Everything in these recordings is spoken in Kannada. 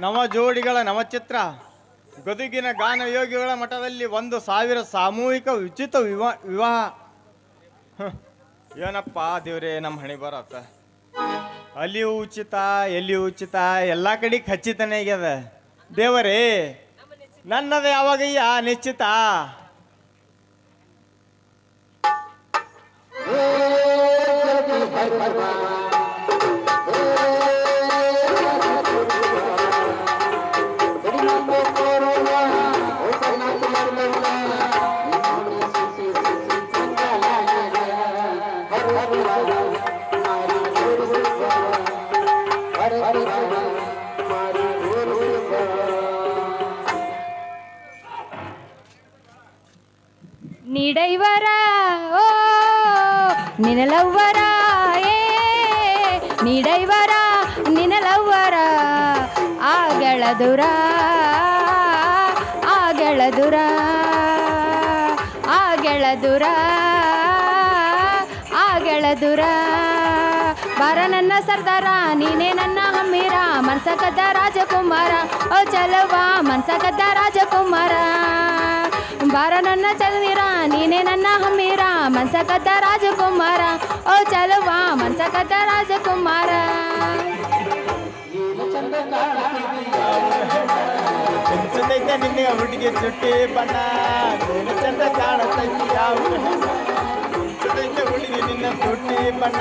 ನವ ಜೋಡಿಗಳ ನವಚಿತ್ರ ಗದುಗಿನ ಗಾನಯೋಗಿಗಳ ಮಠದಲ್ಲಿ ಒಂದು ಸಾವಿರ ಸಾಮೂಹಿಕ ಉಚಿತ ವಿವಾಹ ವಿವಾಹ ಏನಪ್ಪ ದೇವ್ರೆ ನಮ್ಮ ಹಣೆ ಬರತ್ತ ಅಲ್ಲಿ ಉಚಿತ ಎಲ್ಲಿ ಉಚಿತ ಎಲ್ಲ ಕಡೆ ಖಚಿತನೇ ಆಗ್ಯದ ದೇವರೇ ನನ್ನದ ಯಾವಾಗಯ್ಯ ನಿಶ್ಚಿತ ನೀಡೈವರ, ಓ, ನಿನಲವ್ವರ, ಏ, ನೀಡೈವರ, ನಿನಲವ್ವರ ಆಗಳದುರ ಆಗಳದುರ ಆಗಳದುರ ಆಗಳದುರ ಬಾರ ನನ್ನ ಸರ್ದಾರ, ನೀನೇ ನನ್ನ ಹಮ್ಮಿರ ಮನ್ಸಕದ ರಾಜಕುಮಾರ, ಓ ಚಲವಾ ಮನ್ಸಕದ್ದ ರಾಜಕುಮಾರ. ಬಾರ ನನ್ನ ಚಲನೀರ ನೀನೇ ನನ್ನ ಹಮ್ಮೀರ ಮನ್ಸಕದ್ದ ರಾಜಕುಮಾರ ಓ ಚಲವ ಮನ್ಸಕದ್ದ ರಾಜಕುಮಾರ ಚಂದೈತೆ ನಿನ್ನೆ ಹುಡುಗಿ ಚುಟ್ಟಿ ಬಣ್ಣ ನೀನು ಚಂದ ಕಾಣತೈತಿ ಯಾವ ಚಂದೈತೆ ಹುಡುಗಿ ನಿನ್ನ ಚುಟ್ಟಿ ಬಣ್ಣ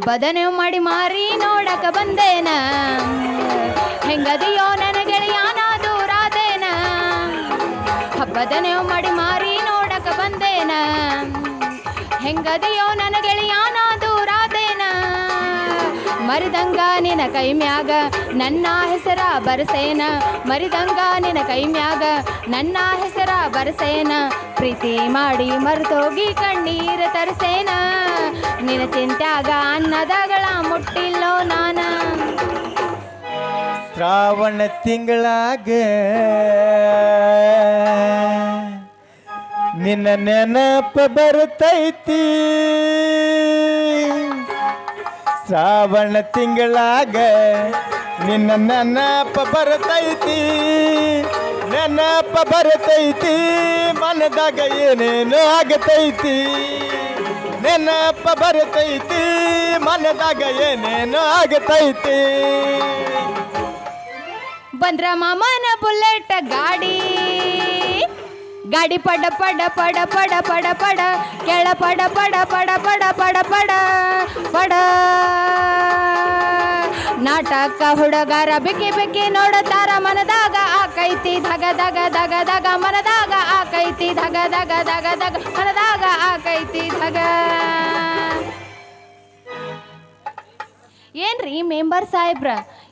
ಹಬ್ಬದ ನೀವು ಮಾಡಿ ಮಾರಿ ನೋಡಕ ಬಂದೇನ? ಹೆಂಗದಿಯೋ ನನ್ನ ಗೆಳೆಯಾನ ದೂರಾದೇನ ಹಬ್ಬದ ನೀವು ಮಾಡಿ ಮಾರಿ ನೋಡಕ ಬಂದೇನ? ಹೆಂಗದಿಯೋ ನನ್ನ ಗೆಳೆಯಾನ ಮರಿದಂಗ ನಿನ ಕೈ ಮ್ಯಾಗ ನನ್ನ ಹೆಸರ ಬರಸೇನ. ಮರಿದಂಗ ನಿನ ಕೈ ಮ್ಯಾಗ ನನ್ನ ಹೆಸರ ಬರಸೇನ. ಪ್ರೀತಿ ಮಾಡಿ ಮರೆತೋಗಿ ಕಣ್ಣೀರ ತರಸೇನ. ನಿನ ಚಿಂತ್ಯಾಗ ಅನ್ನದಗಳ ಮುಟ್ಟಿಲ್ಲೋ ನಾನ. ಶ್ರಾವಣ ತಿಂಗಳಾಗ ನಿನ್ನ ನೆನಪ ಬರ್ತೈತಿ. ಶ್ರಾವಣ ತಿಂಗಳಾಗ ನಿನ್ನ ನೆನಪ ಬರ್ತೈತಿ ನೆನಪ ಬರ್ತೈತಿ, ಮನದಾಗ ಏನೇನು ಆಗತೈತಿ. ನೆನಪ ಬರ್ತೈತಿ, ಮನದಾಗ ಏನೇನು ಆಗತೈತಿ. ಬಂದ್ರ ಮಾಮನ ಬುಲೆಟ್ ಗಾಡಿ. ಗಾಡಿ ಪಡ ಪಡ ಪಡ ಪಡ ಪಡ ಪಡ, ಕೆಳ ಪಡ ಪಡ ಪಡ ಪಡ ಪಡ ಪಡ ಪಡ. ನಾಟಕ ಹುಡುಗರ ಬಿಕ್ಕಿ ಬಿಕ್ಕಿ ನೋಡುತ್ತಾರ ಮನದಾಗ ಆಕೈತಿ ಧಗ ಧಗ ಧಗ ಧಗ ಮನದಾಗ ಆಕೈತಿ ಧಗ ಧಗ ಧಗ ಧಗ ಮನದಾಗ ಆಕೈತಿ ಧಗ. ಏನ್ರಿ ಮೆಂಬರ್ ಸಾಹೇಬ್ರ?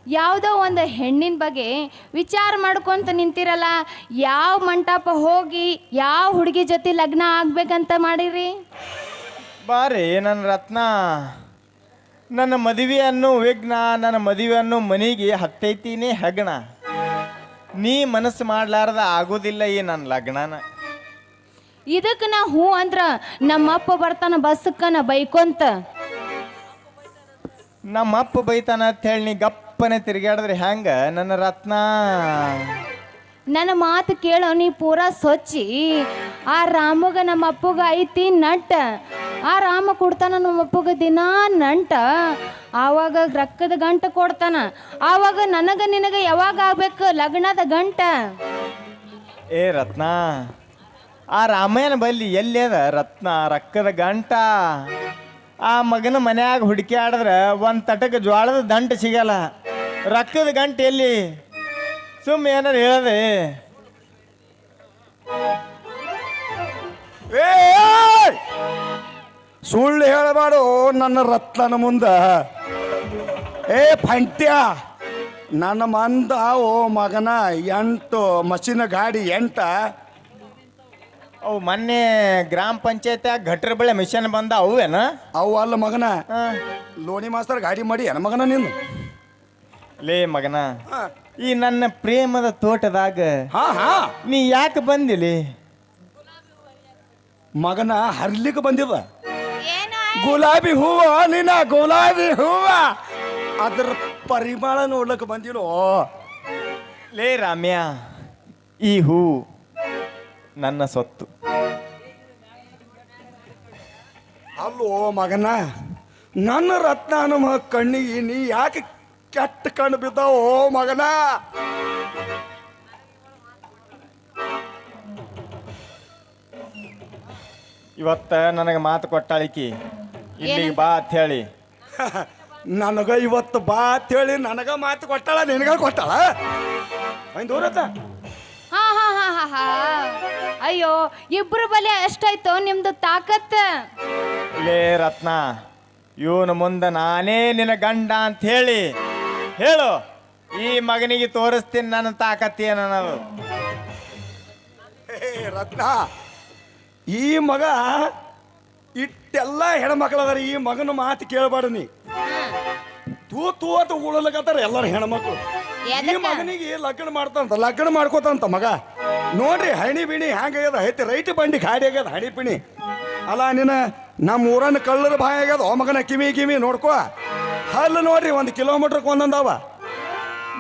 ಯಾವುದೋ ಒಂದು ಹೆಣ್ಣಿನ ಬಗ್ಗೆ ವಿಚಾರ ಮಾಡ್ಕೊತ ನಿಂತಿರಲ್ಲ ಯಾವ ಮಂಟಪ ಹೋಗಿ ಯಾವ ಹುಡುಗಿ ಜೊತೆ ಲಗ್ನ ಆಗ್ಬೇಕಂತ ಮಾಡಿರಿ? ಬಾರಿ ನನ್ನ ರತ್ನ. ನನ್ನ ಮದುವೆ ಅನ್ನೋ ವಿಘ್ನ ನನ್ನ ಮದುವೆ ಅನ್ನೋ ಮನೆಗೆ ಹತ್ತೈತಿನೇ ಹೆಗ್ಣ. ನೀ ಮನಸ್ಸು ಮಾಡ್ಲಾರ್ದ ಆಗೋದಿಲ್ಲ ಈ ನನ್ನ ಲಗ್ನನ. ಇದಕ್ಕೆ ನಾ ಹ್ಞೂ ಅಂದ್ರ ನಮ್ಮಪ್ಪ ಬರ್ತಾನ ಬಸ್ಸಕ್ಕನ ಬೈಕೊಂತ. ನಮ್ಮಪ್ಪ ಬೈತಾನ ಅಂತ ಹೇಳಿ ನೀ ಗಪ್ಪನೆ ತಿರುಗಾಡಿದ್ರೆ ಹೆಂಗ? ನನ್ನ ರತ್ನ. ನನ್ನ ಮಾತು ಕೇಳೋ ನೀ ಪೂರಾ ಸೊಚ್ಚಿ. ಆ ರಾಮಗ ನಮ್ಮ ಅಪ್ಪಗ ಐತಿ ನಟ್. ಆ ರಾಮ ಕೊಡ್ತಾನ ನಮ್ಮ ಅಪ್ಪಗ ದಿನಾ ನಂಟ. ಆವಾಗ ರಕ್ಕದ ಗಂಟ ಕೊಡ್ತಾನ. ಆವಾಗ ನನಗ ನಿನಗ ಯಾವಾಗ ಆಗ್ಬೇಕು? ಲಗ್ನದ ಗಂಟ. ಏ ರತ್ನ ಆ ರಾಮಾಯಣ ಬಲ್ಲಿ ಎಲ್ಲಿ ಅದ? ರತ್ನ ರಕ್ಕದ ಗಂಟ. ಆ ಮಗನ ಮನ್ಯಾಗ ಹುಡುಕಿ ಆಡಿದ್ರೆ ಒಂದು ತಟಕ ಜ್ವಾಳದ ದಂಟ ಸಿಗಲ್ಲ. ರಕ್ಕದ ಗಂಟೆ ಎಲ್ಲಿ? ಸುಮ್ಮ ಏನಾರು ಹೇಳದೆ! ಸುಳ್ಳು ಹೇಳಬಾಡು ನನ್ನ ರತ್ನ ಮುಂದ. ಏ ಫಂಟ್ಯ ನನ್ನ ಮಂದ ಓ ಮಗನ ಎಂಟು ಮಸಿನ ಗಾಡಿ ಎಂಟ. ಅವು ಮೊನ್ನೆ ಗ್ರಾಮ ಪಂಚಾಯತ್ ಗಟ್ರ ಬೆಳೆ ಮಿಷನ್ ಬಂದ ಅವೇನ? ಅವು ಅಲ್ಲ ಮಗನ. ಲೋಣಿ ಮಾಸ್ತರ್ ಗಾಡಿ ಮಾಡಿ ಏನ ಮಗನ ನೀನು ಲೇ ಮಗನ ಈ ನನ್ನ ಪ್ರೇಮದ ತೋಟದಾಗ ಹಾ ಹಾ. ನೀ ಯಾಕೆ ಬಂದಿಲಿ? ಮಗನ ಹರ್ಲಿಕ್ಕೆ ಬಂದಿವ ಏನು ಗುಲಾಬಿ ಹೂವ ನಿನ್ನ ಗುಲಾಬಿ ಹೂವ. ಅದರ ಪರಿಮಳ ನೋಡ್ಲಿಕ್ಕೆ ಬಂದಿರೋ ಲೇ ರಾಮ್ಯ ಈ ಹೂ ನನ್ನ ಸೊತ್ತು. ಅಲ್ಲೋ ಮಗನ ನನ್ನ ರತ್ನ ನಮ್ಮ ಕಣ್ಣಿಗೆ ನೀ ಯಾಕೆ ಕೆಟ್ಟ ಕಣ್ಣು ಓ ಮಗನ. ಇವತ್ತ ನನಗೆ ಮಾತು ಕೊಟ್ಟಾಳಿಕಿ ಇಲ್ಲಿಗೆ ಬಾ ಅಂತ ಹೇಳಿ. ನನಗ ಇವತ್ತು ಬಾ ಅಂತೇಳಿ ನನಗ ಮಾತು ಕೊಟ್ಟಾಳ ನಿನಗ ಕೊಟ್ಟಾಳ? ಒಂದು ದೂರತ್ತ. ಹಾ ಹಾ ಹಾ ಹಾ ಹಾ. ಅಯ್ಯೋ ಇಬ್ರು ಬಲಿ ಅಷ್ಟಾಯ್ತು ನಿಮ್ದು ತಾಕತ್? ಲೇ ರತ್ನ ಇವನು ಮುಂದೆ ನಾನೇ ನಿನ್ನ ಗಂಡ ಅಂತ ಹೇಳಿ ಹೇಳು. ಈ ಮಗನಿಗೆ ತೋರಿಸ್ತೀನಿ ನನ್ನ ತಾಕತ್ತಿ ಅನ್ನೋದು. ಹೇ ರತ್ನ ಈ ಮಗ ಇಟ್ಟೆಲ್ಲ ಹೆಣ್ಮಕ್ಳು ಅದಾರ ಈ ಮಗನ ಮಾತು ಕೇಳಬಾರ್ದು ನೀ. ತೂ ತೂ ಅಂತ ಉಳಲಕತ್ತಾರ ಎಲ್ಲರ ಹೆಣ್ಮಕ್ಳು. ಈ ಮಗನಿಗೆ ಲಗ್ನ ಮಾಡ್ತಂತ ಲಗ್ನ ಮಾಡ್ಕೋತಂತ ಮಗ. ನೋಡ್ರಿ ಹಣಿ ಬಿಣಿ ಹ್ಯಾಂಗಾಗ್ಯದ ಐತಿ ರೈಟ್ ಬಂಡಿ ಗಾಡಿ ಆಗ್ಯದ ಹಣಿ ಪಿಣಿ. ಅಲ್ಲ ನಿನ್ನ ನಮ್ಮ ಊರನ್ನ ಕಳ್ಳರ ಬಾಯಿ ಆಗ್ಯದ? ಓ ಮಗನ ಕಿವಿ ಕಿವಿ ನೋಡ್ಕೋ. ಹಲ್ಲು ನೋಡ್ರಿ ಒಂದು ಕಿಲೋಮೀಟ್ರ್ಗೆ ಒಂದೊಂದವ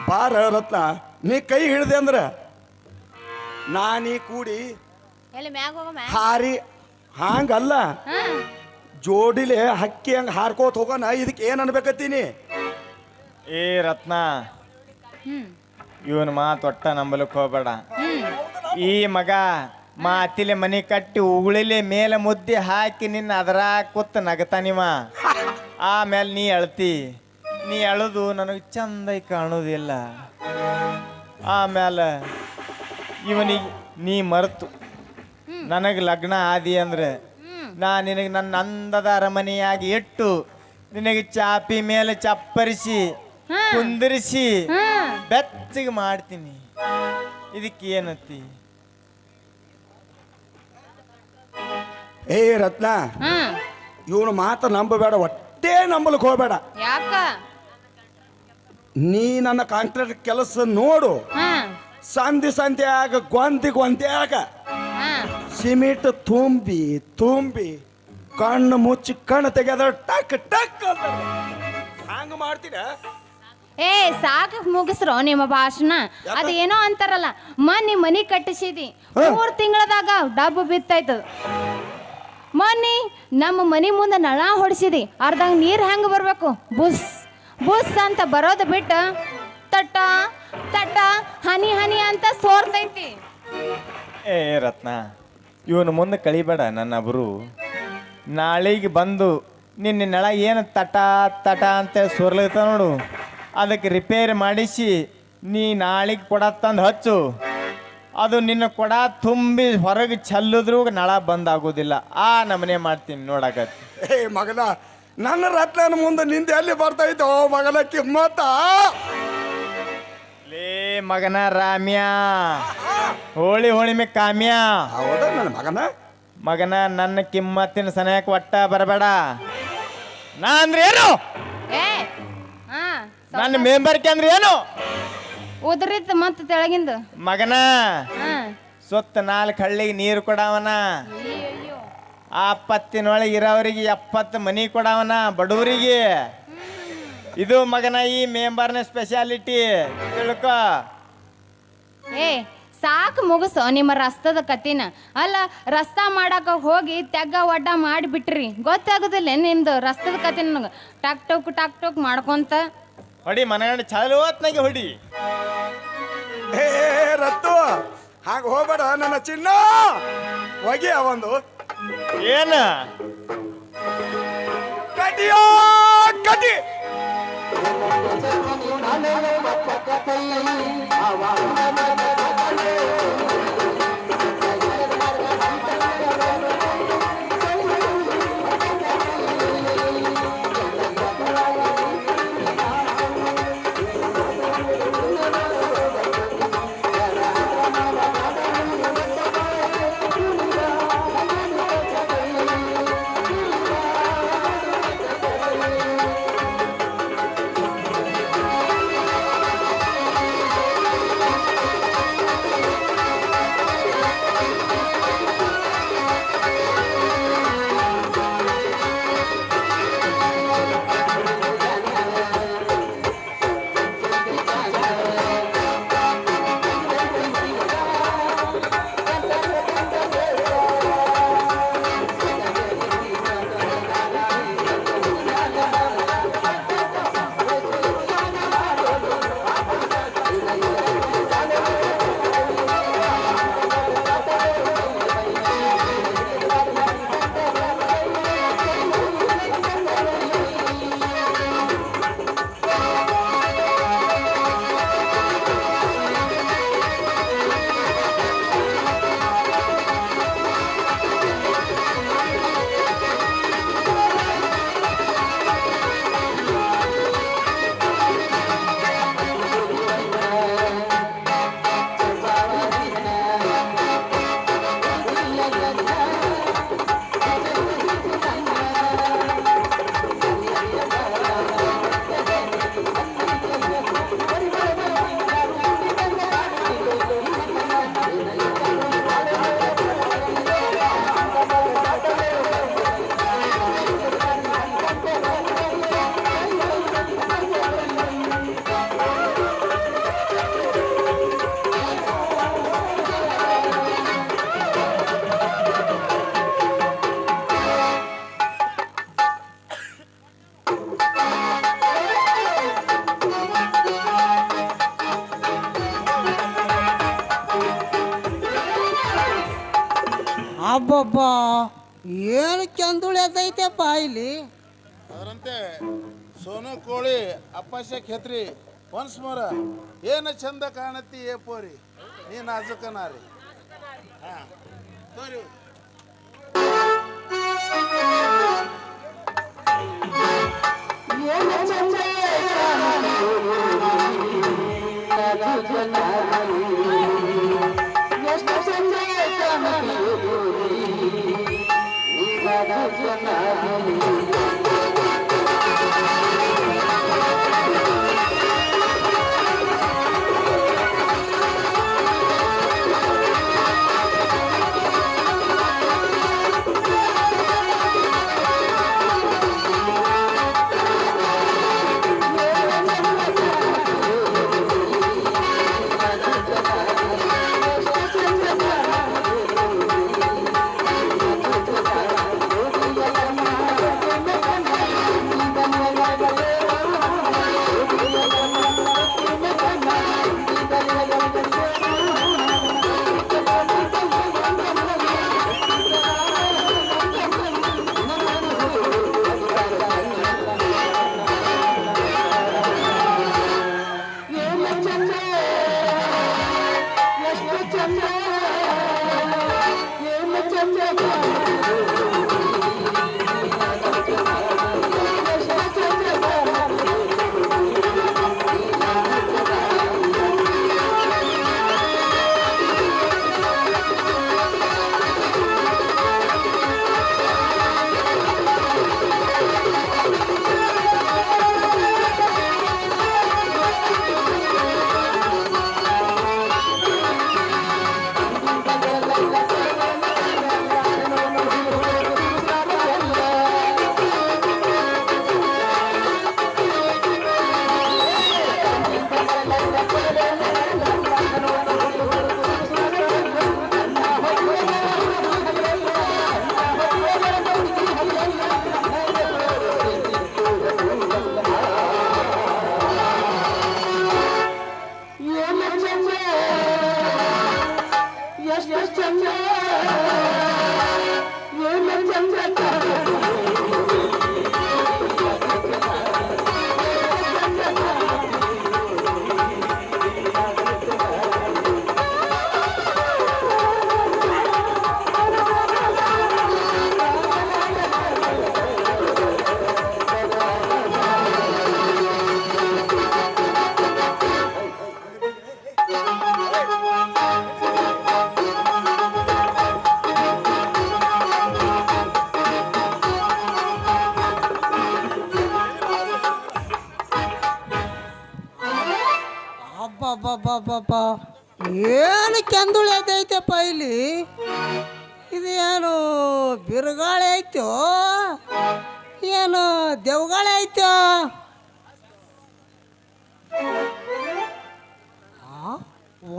ಬಾರ ರತ್ನ ನೀ ಕೈ ಹಿಡ್ದೆ ಅಂದ್ರೆ ನಾನೀ ಕೂಡಿ ಎಲ್ಲಿ ಮ್ಯಾಗ ಹೋಗಮ್ಮ ಹಾರಿ ಹಾಂಗಲ್ಲ. ಜೋಡಿಲೆ ಹಕ್ಕಿ ಹಂಗ ಹಾರ್ಕೋತ ಹೋಗೋಣ ಇದಕ್ಕೆ ಏನ್ ಅನ್ಬೇಕತ್ತೀನಿ? ಏ ರತ್ನ ಇವನ್ ಮಾತು ಒಟ್ಟ ನಂಬಲಕ್ ಹೋಗ್ಬೇಡ. ಈ ಮಗ ಮಾತಿಲೆ ಮನೆ ಕಟ್ಟಿ ಉಗುಳಿಲೆ ಮೇಲೆ ಮುದ್ದೆ ಹಾಕಿ ನಿನ್ನ ಅದರ ಕೂತ್ ನಗತಾನಿವ. ಆಮೇಲೆ ನೀ ಅಳ್ತಿ. ನೀ ಅಳದು ನನಗೆ ಚಂದ ಕಾಣೋದಿಲ್ಲ. ಆಮೇಲೆ ಇವನಿಗೆ ನೀ ಮರೆತು. ನನಗೆ ಲಗ್ನ ಆದಿ ಅಂದ್ರೆ ನಾ ನಿನಗೆ ನನ್ನ ಅಂದದ ಅರಮನೆಯಾಗಿ ಇಟ್ಟು ನಿನಗೆ ಚಾಪಿ ಮೇಲೆ ಚಪ್ಪರಿಸಿ ಕುಂದರಿಸಿ ಬೆಚ್ಚಗೆ ಮಾಡ್ತೀನಿ. ಇದಕ್ಕೆ ಏನತ್ತಿ ಏ ರತ್ನ. ಇವನು ಮಾತು ನಂಬಬೇಡ ಒಟ್ಟೇ ನಂಬಲಿಕ್ಕೆ ಹೋಗಬೇಡ. ಯಾಕ? ನೀ ನನ್ನ ಕಾಂಕ್ರೀಟ್ ಕೆಲಸ ನೋಡು. ಹಾ. ಸಂಧಿ ಸಂಧ್ಯಾಗ ಗೊಂದಿ ಗೊಂದ್ಯಾಗ ಹಾ. ಸಿಮೆಂಟ್ ತುಂಬಿ ತುಂಬಿ ಕಣ್ಣು ಮುಚ್ಚಿ ಕಣ್ಣು ತೆಗೆದ ಟಕ್ ಟಕ್ ಅಂತ ಹಂಗ ಮಾಡ್ತೀರ? ಏ ಸಾಕ ಮುಗಿಸ್ರೋ ನಿಮ್ಮ ಭಾಷಣ. ಅದು ಏನೋ ಅಂತಾರಲ್ಲ ಮನ್ನಿ ಮನಿ ಕಟ್ಟಿಸಿದಿ. ಮೂರ್ ತಿಂಗಳದಾಗ ಡಬ್ಬು ಬಿತ್ತಾಯ್ತು ಮನ್ನಿ ನಮ್ಮ ಮನಿ ಮುಂದೆ ನಳ ಹೊಡಿಸಿದಿ. ಅರ್ಧಂಗ ನೀರು ಹೆಂಗೆ ಬರಬೇಕು. ಬುಸ್ ಬುಸ್ ಅಂತ ಬರೋದು ಬಿಟ್ಟು ತಟ್ಟ ತಟ್ಟ, ಹನಿ ಹನಿ ಅಂತ ಸೋರ್ತೈತಿ. ಏ, ರತ್ನ, ಇವನು ಮುಂದೆ ಕಳಿಬೇಡ ನನ್ನ ಅಬ್ರು. ನಾಳೆಗೆ ಬಂದು ನಿನ್ನ ನಳ ಏನು ತಟ ತಟ ಅಂತ ಸೋರ್ಲತ್ತ ನೋಡು. ಅದಕ್ಕೆ ರಿಪೇರಿ ಮಾಡಿಸಿ ನೀ ನಾಳೆಗೆ ಕೊಡ ತಂದು ಹಚ್ಚು. ಅದು ನಿನ್ನ ಕೊಡ ತುಂಬಿ ಹೊರಗೆ ಚೆಲ್ಲಿದ್ರೂ ನಳ ಬಂದಾಗೋದಿಲ್ಲ. ಆ ನಮನೆ ಮಾಡ್ತೀನಿ ನೋಡಕತ್ತಿ ಏ ಮಗನ ನನ್ನ ರತ್ನ ಮುಂದೆ ನಿಂದ ಎಲ್ಲಿ ಬರ್ತಾ ಓ ಮಗನ ಕಿಮ್ಮತ್ತ. ಲೇ ಮಗನ ರಾಮ್ಯ ಹೋಳಿ ಹೋಳಿಮೆ ಕಾಮ್ಯ. ಹೌದಾ ನನ್ನ ಮಗನ? ಮಗನ ನನ್ನ ಕಿಮ್ಮತ್ತಿನ ಸನಯಕ್ಕೆ ಒಟ್ಟ ಬರಬೇಡ. ನಾ ಅಂದ್ರೆ ಏನು? ಏ ಹಾ ನನ್ನ ಮೆಂಬರ್ಕೆ ಅಂದ್ರೆ ಏನು? ಉದ್ರಿತ್ ಮತ್ತ ತೆಳಗಿಂದ. ಮಗನ ಹಾ. ಸುತ್ತ ನಾಲ್ಕು ಹಳ್ಳಿಗೆ ನೀರು ಕೊಡವನ. ಆ ಪತ್ತಿನೊಳಗೆ ಇರೋರಿಗೆ ಎಪ್ಪತ್ತು ಮನಿ ಕೊಡವನ ಬಡವರಿಗೆ ಇದು ಮಗನ ಈ ಮೆಂಬರ್ನ ಸ್ಪೆಷಾಲಿಟಿ ತಿಳ್ಕೊ. ಏ ಸಾಕು ಮುಗಿಸೋ ನಿಮ್ಮ ರಸ್ತದ ಕತಿನ ಅಲ್ಲ ರಸ್ತಾ ಮಾಡಾಕ ಹೋಗಿ ತೆಗ್ಗ ಒಡ್ಡ ಮಾಡಿಬಿಟ್ರಿ. ಗೊತ್ತಾಗೋದಿಲ್ಲ ನಿಮ್ದು ರಸ್ತದ ಕತಿನ ನನಗೆ ಟಕ್ ಟಕ್ ಟಕ್ ಟಕ್ ಮಾಡ್ಕೊಂತ? ಹೊಡಿ ಮನಗಂಡ ಚಾಲು ಹೊತ್ನಾಗೆ ಹೊಡಿ. ಏ ರತ್ತು ಹಾಗ ಹೋಗ್ಬೇಡ ನನ್ನ ಚಿನ್ನ. ಹೋಗಿ ಅವಂದು ಏನ? ಕಟಿಯೋ ಕಟಿ. ಅಬ್ಬಬ್ಬ ಏನು ಚಂದುಳಿ ಅದೈತೆಪ್ಪ ಇಲ್ಲಿ ಅದರಂತೆ ಸೋನು ಕೋಳಿ ಅಪ್ಪಶ್ಯ ಖೇತ್ರಿ ಒನ್ಸ್ ಮೋರ ಏನು ಚಂದ ಕಾಣತ್ತಿ ಏ ಪೋರಿ ನೀ ನಾಜುಕನಾರಿ ಹಾ 안녕. ಅಬ್ಬಬ್ಬಬ್ಬಬ್ಬ. ಏನು ಕೆಂದುಳಿ ಅದೈತೆಪ್ಪ ಇಲ್ಲಿ? ಇದು ಏನು ಬಿರುಗಾಳಿ ಐತೋ? ಏನು ದೇವಗಾಳಿ ಐತೋ?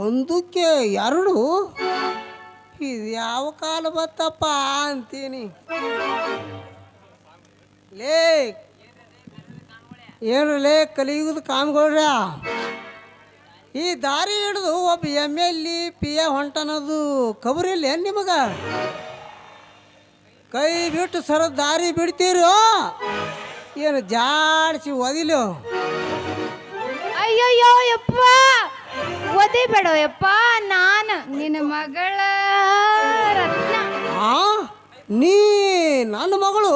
ಒಂದಕ್ಕೆ ಎರಡು? ಇದು ಯಾವ ಕಾಲ ಬತ್ತಪ್ಪ ಅಂತೀನಿ. ಲೇ, ಏನು ಲೇ, ಕಲಿಯುಗದ ಕಾಮ್ಗೌಡ್ರ ಈ ದಾರಿ ಹಿಡಿದು ಒಬ್ಬ M L E P A ಹೊಂಟನದು ಕಬರಿಲ್ಲ ಏನು ನಿಮಗ? ಕೈ ಬಿಟ್ಟು ಸರ ದಾರಿ ಬಿಡ್ತೀರೋ? ಏನು ಜಾಡಿಸಿ ಒದಿಲು? ಅಯ್ಯಯ್ಯೋ ಯಪ್ಪ! ಒದಿಬೇಡ ಯಪ್ಪ ನಾನು ನಿನ್ನ ಮಗಳ ರತ್ನ. ಆ? ನೀ ನನ್ನ ಮಗಳು?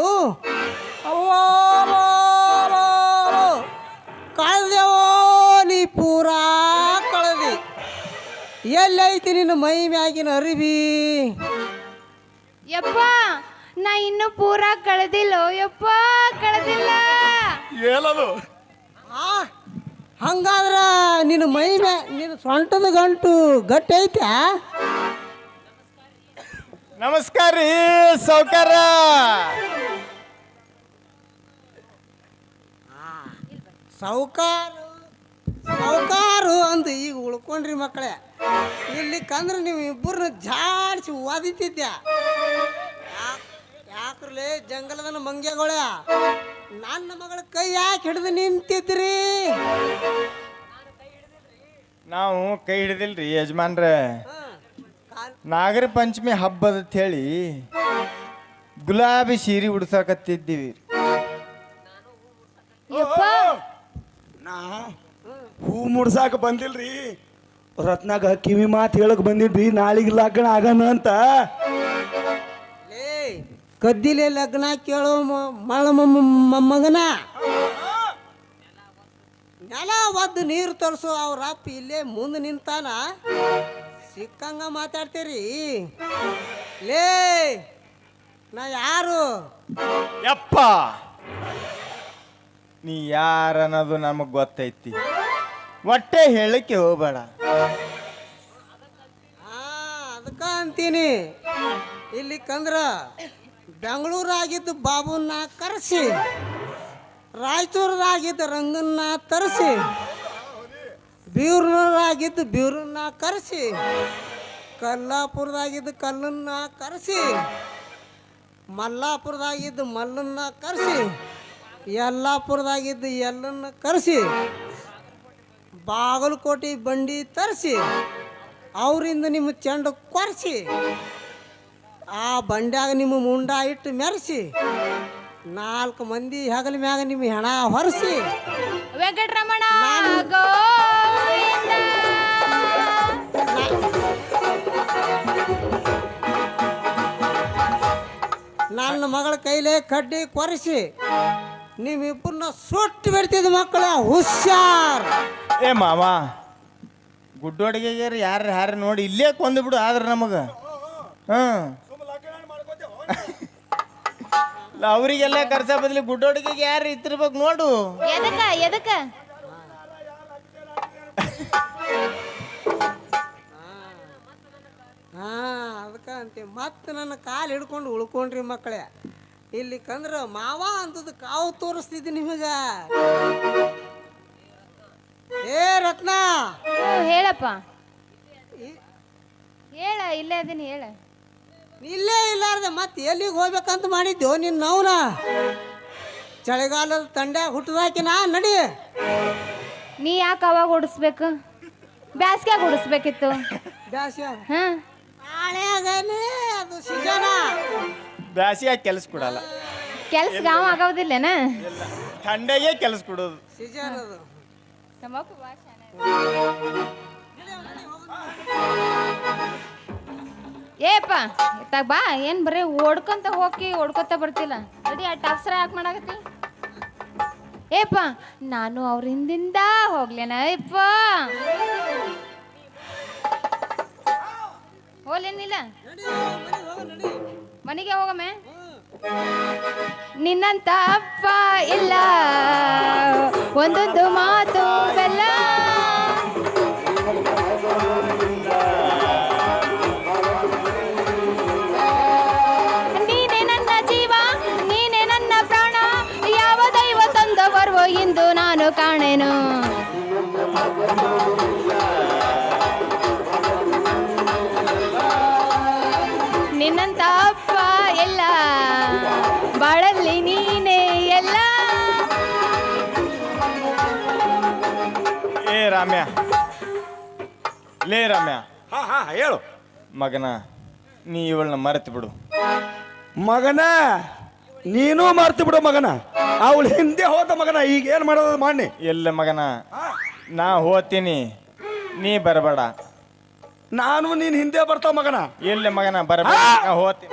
ಕಳೆದೇವೋ ನೀ ಪೂರಾ ಎಲ್ಲೈತಿ ನಿನ್ನ ಮೈ ಮ್ಯಾಗಿನ ಅರಿವಿ. ಯಪ್ಪ ನಾ ಇನ್ನು ಪೂರ ಕಳೆದಿಲ್ಲ? ಯಪ್ಪ ಕಳೆದಿಲ್ಲ. ಏನದು ಆ ಹಂಗಾದ್ರ ನಿನ್ನ ಮೈ ಮ್ಯಾ ನಿನ್ನ ಸೊಂಟದ ಗಂಟು ಗಟ್ಟಿ ಐತೆ ನಮಸ್ಕಾರ ರೀ ಸೌಕಾರ ಸಾವುಕಾರು? ಸಾವುಕಾರು ಅಂತ ಈಗ ಉಳ್ಕೊಂಡ್ರಿ ಮಕ್ಕಳೇ. ಇಲ್ಲಿ ಕಂದ್ರೆ ನೀವು ಇಬ್ಬರನ್ನ ಜಾಡಿಸಿ ಓದಿತಿದ್ದೆ ಯಾಕ್ರಲೇ ಜಂಗಲದ ಮಂಗ್ಯಗಳ ನನ್ನ ಮಗಳ ಕೈ ಯಾಕೆ ಹಿಡಿದು ನಿಂತಿದ್ರಿ? ನಾವು ಕೈ ಹಿಡಿದಿಲ್ರಿ ಯಜಮಾನ್ರ. ನಾಗರ ಪಂಚಮಿ ಹಬ್ಬದ ಹೇಳಿ ಗುಲಾಬಿ ಸೀರೆ ಉಡ್ಸಾಕತ್ತಿದ್ದೀವಿ. ಯಪ್ಪ! ನಾ ಹೂ ಮುಡ್ಸಾಕ ಬಂದಿಲ್ರಿ? ರತ್ನಾಗ ಕಿವಿ ಮಾತು ಹೇಳಕ್ ಬಂದಿದ್ರಿ ನಾಳಿಗೆ ಲಗ್ನ ಆಗಣ ಅಂತ. ಕದ್ದಿಲೆ ಲಗ್ನ ಕೇಳೋ ಮ- ಮಳ ಮ- ಮೊಮ್ಮಗನ ನೆಲ ಒದ್ದು ನೀರು ತರಿಸು ಅವ್ರ ಅಪ್ಪ ಇಲ್ಲೇ ಮುಂದೆ ನಿಂತಾನ. ಸಿಕ್ಕಂಗ ಮಾತಾಡ್ತೀರಿ. ಲೇ ನಾ ಯಾರು? ಯಪ್ಪ! ನೀ ಯಾರನ್ನೋದು ನಮಗ್ ಗೊತ್ತೈತಿ. ಒಟ್ಟೆ ಹೇಳಕ್ಕೆ ಹೋಗ್ಬೇಡ. ಆ ಅಂತೀನಿ. ಇಲ್ಲಿ ಕಂದ್ರ ಬೆಂಗಳೂರಾಗಿದ್ದು ಬಾಬುನ್ನ ಕರೆಸಿ, ರಾಯಚೂರದಾಗಿದ್ದ ರಂಗನ್ನ ತರಿಸಿ ಬೀರೂರಾಗಿದ್ದ ಬೀರನ್ನ ಕರೆಸಿ, ಕಲ್ಲಾಪುರದಾಗಿದ್ದ ಕಲ್ಲನ್ನ ಕರೆಸಿ, ಮಲ್ಲಾಪುರದಾಗಿದ್ದ ಮಲ್ಲನ್ನ ಕರೆಸಿ ಯಲ್ಲಾಪುರದಾಗಿದ್ದ ಎಲ್ಲನ್ನ ಕರೆಸಿ ಬಾಗಲಕೋಟೆ ಬಂಡಿ ತರಿಸಿ ಅವರಿಂದ ನಿಮ್ಮ ಚೆಂಡು ಕೊರೆಸಿ ಆ ಬಂಡ್ಯಾಗ ನಿಮ್ಮ ಮುಂಡ ಇಟ್ಟು ಮೆರೆಸಿ ನಾಲ್ಕು ಮಂದಿ ಹಗಲ ಮ್ಯಾಗ ನಿಮ್ಮ ಹೆಣ ಹೊರಸಿ ವೆಂಕಟರಮಣ ನನ್ನ ಮಗಳ ಕೈಲೇ ಕಡ್ಡಿ ಕೊರೆಸಿ ನೀವಿಬ್ಬರನ್ನ ಸುಟ್ಟು ಬಿಡ್ತಿದ್ದ ಮಕ್ಕಳ ಹುಷಾರ್. ಏ ಮಾವ ಗುಡ್ಡೋಡಿಗೆಗಾರ ಯಾರು ಯಾರು ನೋಡಿ ಇಲ್ಲೇ ಕೊಂದು ಬಿಡು ಆದ್ರೆ ನಮಗೆ. ಹಾಂ ಅವರಿಗೆಲ್ಲ ಅವ್ರಿಗೆಲ್ಲ ಕರ್ಸ ಬದಲಿ ಗುಡ್ಡೋಡಿಗೆಗೆ ಯಾರು ಇತ್ತಿರ್ಬೇಕು ನೋಡು. ಎದಕ್ಕ ಎದಕ್ಕ? ಹಾ ಅದಕ್ಕೆ ಅಂತೀವಿ ಮತ್ತೆ ನನ್ನ ಕಾಲು ಹಿಡ್ಕೊಂಡು ಉಳ್ಕೊಂಡ್ರಿ ಮಕ್ಕಳೇ. ಇಲ್ಲಿ ಕಂದ್ರ ಮಾವ ಅಂತದ ಕಾವು ತೋರಿಸ್ತಿದ್ದೆ ನಿಮಗ. ಏ ರತ್ನ. ಹೇಳಪ್ಪ. ಹೇಳ ಇಲ್ಲೇ ಅದೀನಿ ಹೇಳ. ಇಲ್ಲೇ ಇಲ್ಲಾರ್ದೆ ಮತ್ತೆ ಎಲ್ಲಿಗೆ ಹೋಗ್ಬೇಕಂತ ಮಾಡಿದ್ದೆವು ನಿನ್ನ ನವ್ನ? ಚಳಿಗಾಲದ ತಂಡ ಹುಟ್ಟದಾಕಿನ ನಡಿ. ನೀ ಯಾಕೆ ಅವಾಗ ಓಡಿಸ್ಬೇಕು? ಬ್ಯಾಸ್ಗ್ಯಾಗ ಓಡಿಸ್ಬೇಕಿತ್ತು. ಬ್ಯಾಸ್ಗ್ಯಾಗ? ಹಾಳೆ ನಾಳೆಗನೇ ಅದು ಸಿಜನ ಬ್ಯಾಸಿಯಾಗಿ ಕೆಲಸ ಕೊಡಲ್ಲ. ಕೆಲಸ ಗಾವ ಆಗೋದಿಲ್ಲೇನ? ಥಂಡೆಗೆ ಕೆಲಸ ಕೊಡೋದು. ಅದು ಏಪ್ಪ ಇತ್ತಾಗ ಬಾ ಏನ್ ಬರೀ ಓಡ್ಕೊಂತ ಹೋಗಿ ಓಡ್ಕೊತ ಬರ್ತಿಲ್ಲ. ಅಡಿ ಆ ಟಾಕ್ಸ್ರ ಯಾಕೆ ಮಾಡಾಕತ್ತಿ? ಏಪ್ಪ ನಾನು ಅವ್ರ ಹಿಂದಿಂದ ಹೋಗ್ಲೇನ ಯಪ್ಪ ಹೋಗ್ಲೇನಿಲ್ಲ? ಮನೆಗೆ ಹೋಗಮ್ಮೆ ನಿನ್ನಂತ ಅಪ್ಪ ಇಲ್ಲ. ಒಂದೊಂದು ಮಾತು ಬೆಲ್ಲ. ನೀನೇ ನನ್ನ ಜೀವ, ನೀನೇ ನನ್ನ ಪ್ರಾಣ. ಯಾವ ದೈವ ತಂದವರು ಇಂದು ನಾನು ಕಾಣೆನು. ರಾಮ್ಯ. ಹಾ ಹಾ ಹೇಳು. ಮಗನ ನೀ ಇವಳನ್ನ ಮರೆತು ಬಿಡು. ಮಗನ ನೀನು ಮರ್ತು ಬಿಡು ಮಗನ. ಅವಳು ಹಿಂದೆ ಹೋದ ಮಗನ ಈಗ ಏನ್ ಮಾಡೋದು ಮಾಡಿ ಎಲ್ಲ ಮಗನ ನಾ ಹೋತೀನಿ. ನೀ ಬರಬೇಡ. ನಾನು ನೀನ್ ಹಿಂದೆ ಬರ್ತಾವ ಮಗನ. ಎಲ್ಲ ಮಗನ ಬರಬೇಡ. ನಾ ಹೋಗ್ತೀನಿ